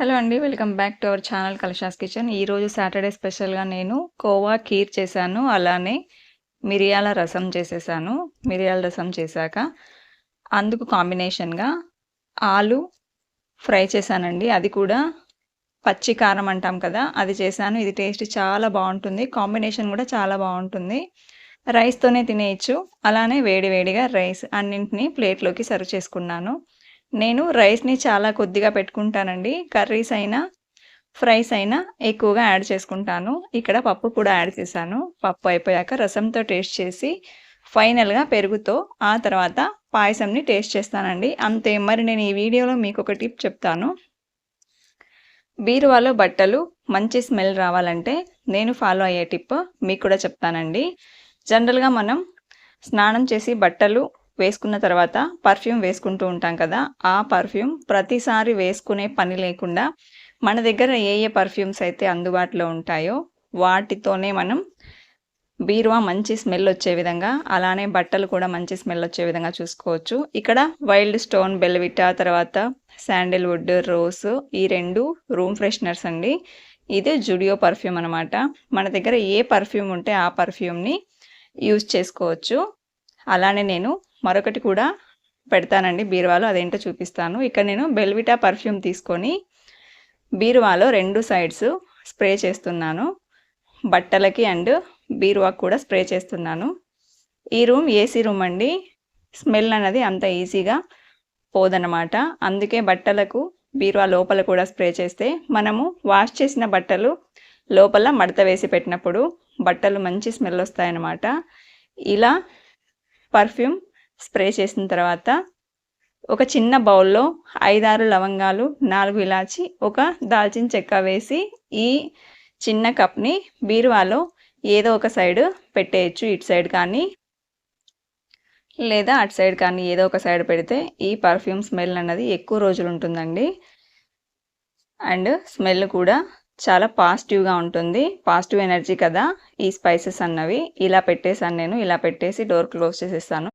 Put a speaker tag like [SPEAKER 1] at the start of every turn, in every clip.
[SPEAKER 1] Hello అండి welcome back to our channel Kalasha's kitchen. ఈరోజు Saturday స్పెషల్గా నేను కోవా కీర్ చేశాను అలానే మిరియాల రసం చేసేసాను. మిరియాల రసం చేశాక అందుకు కాంబినేషన్గా ఆలు ఫ్రై చేశానండి. అది కూడా పచ్చి కారం అంటాం కదా అది చేశాను. ఇది టేస్ట్ చాలా బాగుంటుంది. కాంబినేషన్ కూడా చాలా బాగుంటుంది. రైస్తోనే తినేయచ్చు. అలానే వేడి వేడిగా రైస్ అన్నింటినీ ప్లేట్లోకి సర్వ్ చేసుకున్నాను. నేను రైస్ని చాలా కొద్దిగా పెట్టుకుంటానండి. కర్రీస్ అయినా ఫ్రైస్ అయినా ఎక్కువగా యాడ్ చేసుకుంటాను. ఇక్కడ పప్పు కూడా యాడ్ చేశాను. పప్పు అయిపోయాక రసంతో టేస్ట్ చేసి ఫైనల్గా పెరుగుతో ఆ తర్వాత పాయసంని టేస్ట్ చేస్తానండి. అంతే మరి నేను ఈ వీడియోలో మీకు ఒక టిప్ చెప్తాను. బీరువాలో బట్టలు మంచి స్మెల్ రావాలంటే నేను ఫాలో అయ్యే టిప్ మీకు కూడా చెప్తానండి. జనరల్గా మనం స్నానం చేసి బట్టలు వేసుకున్న తర్వాత పర్ఫ్యూమ్ వేసుకుంటూ ఉంటాం కదా ఆ పర్ఫ్యూమ్ ప్రతిసారి వేసుకునే పని లేకుండా మన దగ్గర ఏ ఏ పర్ఫ్యూమ్స్ అయితే అందుబాటులో ఉంటాయో వాటితోనే మనం బీరువా మంచి స్మెల్ వచ్చే విధంగా అలానే బట్టలు కూడా మంచి స్మెల్ వచ్చే విధంగా చూసుకోవచ్చు. ఇక్కడ వైల్డ్ స్టోన్ బెల్విటా తర్వాత శాండిల్వుడ్ రోస్ ఈ రెండు రూమ్ ఫ్రెషనర్స్ అండి. ఇది జుడియో పర్ఫ్యూమ్ అనమాట మన దగ్గర ఏ పర్ఫ్యూమ్ ఉంటే ఆ పర్ఫ్యూమ్ని యూజ్ చేసుకోవచ్చు. అలానే నేను మరొకటి కూడా పెడతానండి బీరువాలో అదేంటో చూపిస్తాను. ఇక్కడ నేను బెల్విటా పర్ఫ్యూమ్ తీసుకొని బీరువాలో రెండు సైడ్స్ స్ప్రే చేస్తున్నాను. బట్టలకి అండ్ బీరువాకు కూడా స్ప్రే చేస్తున్నాను. ఈ రూమ్ ఏసీ రూమ్ అండి. స్మెల్ అనేది అంత ఈజీగా పోదనమాట అందుకే బట్టలకు బీరువా లోపల కూడా స్ప్రే చేస్తే మనము వాష్ చేసిన బట్టలు లోపల మడత వేసి పెట్టినప్పుడు బట్టలు మంచి స్మెల్ వస్తాయన్నమాట. ఇలా పర్ఫ్యూమ్ స్ప్రే చేసిన తర్వాత ఒక చిన్న బౌల్లో ఐదారు లవంగాలు నాలుగు ఇలాచి ఒక దాల్చిన చెక్క వేసి ఈ చిన్న కప్ని బీరువాలో ఏదో ఒక సైడ్ పెట్టేయచ్చు. ఇటు సైడ్ కానీ లేదా అటు సైడ్ కానీ ఏదో ఒక సైడ్ పెడితే ఈ పర్ఫ్యూమ్ స్మెల్ అన్నది ఎక్కువ రోజులు ఉంటుందండి. అండ్ స్మెల్ కూడా చాలా పాజిటివ్గా ఉంటుంది. పాజిటివ్ ఎనర్జీ కదా. ఈ స్పైసెస్ అన్నవి. ఇలా పెట్టేసాను నేను. ఇలా పెట్టేసి డోర్ క్లోజ్ చేసేస్తాను.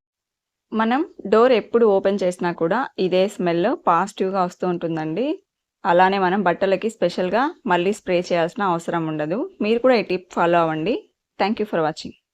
[SPEAKER 1] మనం డోర్ ఎప్పుడు ఓపెన్ చేసినా కూడా ఇదే స్మెల్ పాజిటివ్గా వస్తూ ఉంటుందండి. అలానే మనం బట్టలకి స్పెషల్గా మళ్ళీ స్ప్రే చేయాల్సిన అవసరం ఉండదు. మీరు కూడా ఈ టిప్ ఫాలో అవ్వండి. Thank you for watching